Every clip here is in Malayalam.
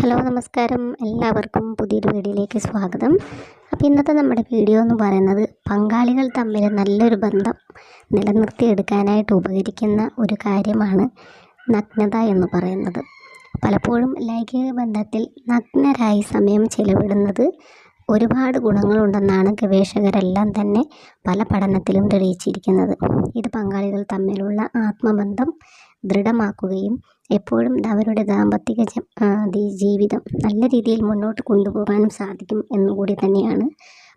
ഹലോ നമസ്കാരം. എല്ലാവർക്കും പുതിയൊരു വീഡിയോയിലേക്ക് സ്വാഗതം. അപ്പോൾ ഇന്നത്തെ നമ്മുടെ വീഡിയോ എന്ന് പറയുന്നത് പങ്കാളികൾ തമ്മിൽ നല്ലൊരു ബന്ധം നിലനിർത്തിയെടുക്കാനായിട്ട് ഉപകരിക്കുന്ന ഒരു കാര്യമാണ് നഗ്നത എന്ന് പറയുന്നത്. പലപ്പോഴും ലൈംഗിക ബന്ധത്തിൽ നഗ്നരായി സമയം ചെലവിടുന്നത് ഒരുപാട് ഗുണങ്ങളുണ്ടെന്നാണ് ഗവേഷകരെല്ലാം തന്നെ പല പഠനത്തിലും തെളിയിച്ചിരിക്കുന്നത്. ഇത് പങ്കാളികൾ തമ്മിലുള്ള ആത്മബന്ധം ദൃഢമാക്കുകയും എപ്പോഴും അവരുടെ ദാമ്പത്തിക ജീവിതം നല്ല രീതിയിൽ മുന്നോട്ട് കൊണ്ടുപോകാനും സാധിക്കും എന്നുകൂടി തന്നെയാണ്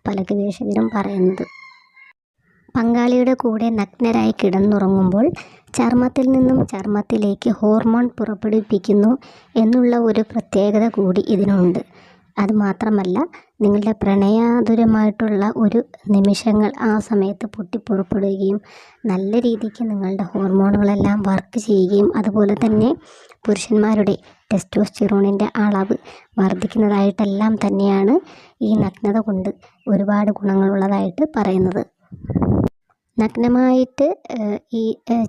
പല ഗവേഷകരും പറയുന്നത്. പങ്കാളിയുടെ കൂടെ നഗ്നരായി കിടന്നുറങ്ങുമ്പോൾ ചർമ്മത്തിൽ നിന്നും ചർമ്മത്തിലേക്ക് ഹോർമോൺ പുറപ്പെടുവിപ്പിക്കുന്നു എന്നുള്ള ഒരു പ്രത്യേകത കൂടി ഇതിനുണ്ട്. അതുമാത്രമല്ല നിങ്ങളുടെ പ്രണയാതുരമായിട്ടുള്ള ഒരു നിമിഷങ്ങൾ ആ സമയത്ത് പൊട്ടിപ്പുറപ്പെടുകയും നല്ല രീതിക്ക് നിങ്ങളുടെ ഹോർമോണുകളെല്ലാം വർക്ക് ചെയ്യുകയും അതുപോലെ തന്നെ പുരുഷന്മാരുടെ ടെസ്റ്റോസ്റ്റിറോണിന്റെ അളവ് വർദ്ധിക്കുന്നതായിട്ടെല്ലാം തന്നെയാണ് ഈ നഗ്നത കൊണ്ട് ഒരുപാട് ഗുണങ്ങളുള്ളതായിട്ട് പറയുന്നത്. നഗ്നമായിട്ട് ഈ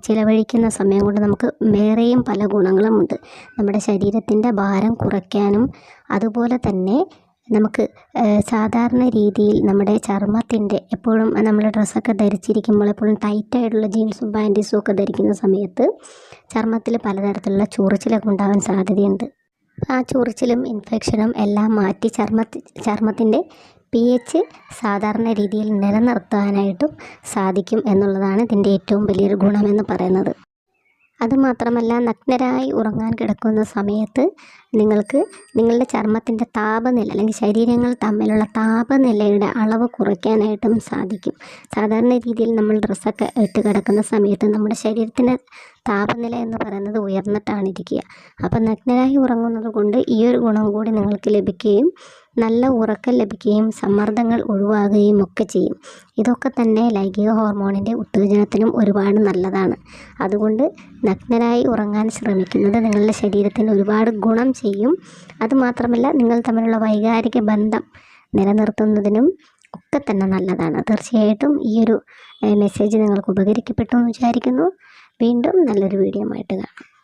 ചിലവഴിക്കുന്ന സമയം കൊണ്ട് നമുക്ക് വേറെയും പല ഗുണങ്ങളുമുണ്ട്. നമ്മുടെ ശരീരത്തിന്റെ ഭാരം കുറയ്ക്കാനും അതുപോലെ തന്നെ നമുക്ക് സാധാരണ രീതിയിൽ നമ്മുടെ ചർമ്മത്തിന്റെ എപ്പോഴും നമ്മൾ ഡ്രസ്സൊക്കെ ധരിച്ചിരിക്കുമ്പോൾ എപ്പോഴും ടൈറ്റായിട്ടുള്ള ജീൻസും പാന്റീസും ഒക്കെ ധരിക്കുന്ന സമയത്ത് ചർമ്മത്തിൽ പലതരത്തിലുള്ള ചൊറിച്ചിലൊക്കെ ഉണ്ടാകാൻ സാധ്യതയുണ്ട്. ആ ചൊറിച്ചിലും ഇൻഫെക്ഷനും എല്ലാം മാറ്റി ചർമ്മ ചർമ്മത്തിന്റെ പി എച്ച് സാധാരണ രീതിയിൽ നിലനിർത്താനായിട്ടും സാധിക്കും എന്നുള്ളതാണ് ഇതിന്റെ ഏറ്റവും വലിയൊരു ഗുണമെന്ന് പറയുന്നത്. അതുമാത്രമല്ല നഗ്നരായി ഉറങ്ങാൻ കിടക്കുന്ന സമയത്ത് നിങ്ങൾക്ക് നിങ്ങളുടെ ചർമ്മത്തിന്റെ താപനില അല്ലെങ്കിൽ ശരീരങ്ങൾ തമ്മിലുള്ള താപനിലയുടെ അളവ് കുറയ്ക്കാനായിട്ടും സാധിക്കും. സാധാരണ രീതിയിൽ നമ്മൾ ഡ്രസ്സൊക്കെ ഇട്ട് കിടക്കുന്ന സമയത്ത് നമ്മുടെ ശരീരത്തിന്റെ താപനില എന്ന് പറയുന്നത് ഉയർന്നിട്ടാണ് ഇരിക്കുക. അപ്പം നഗ്നരായി ഉറങ്ങുന്നത് കൊണ്ട് ഈ ഒരു ഗുണം കൂടി നിങ്ങൾക്ക് ലഭിക്കുകയും നല്ല ഉറക്കം ലഭിക്കുകയും സമ്മർദ്ദങ്ങൾ ഒഴിവാകുകയും ഒക്കെ ചെയ്യും. ഇതൊക്കെ തന്നെ ലൈംഗിക ഹോർമോണിന്റെ ഉത്തേജനത്തിനും ഒരുപാട് നല്ലതാണ്. അതുകൊണ്ട് നഗ്നരായി ഉറങ്ങാൻ ശ്രമിക്കുന്നത് നിങ്ങളുടെ ശരീരത്തിന് ഒരുപാട് ഗുണം ചെയ്യും. അതുമാത്രമല്ല നിങ്ങൾ തമ്മിലുള്ള വൈകാരിക ബന്ധം നിലനിർത്തുന്നതിനും ഒക്കെ തന്നെ നല്ലതാണ്. തീർച്ചയായിട്ടും ഈ ഒരു മെസ്സേജ് നിങ്ങൾക്ക് ഉപകരിക്കപ്പെട്ടു എന്ന് വിചാരിക്കുന്നു. വീണ്ടും നല്ലൊരു വീഡിയോ ആയിട്ട് കാണാം.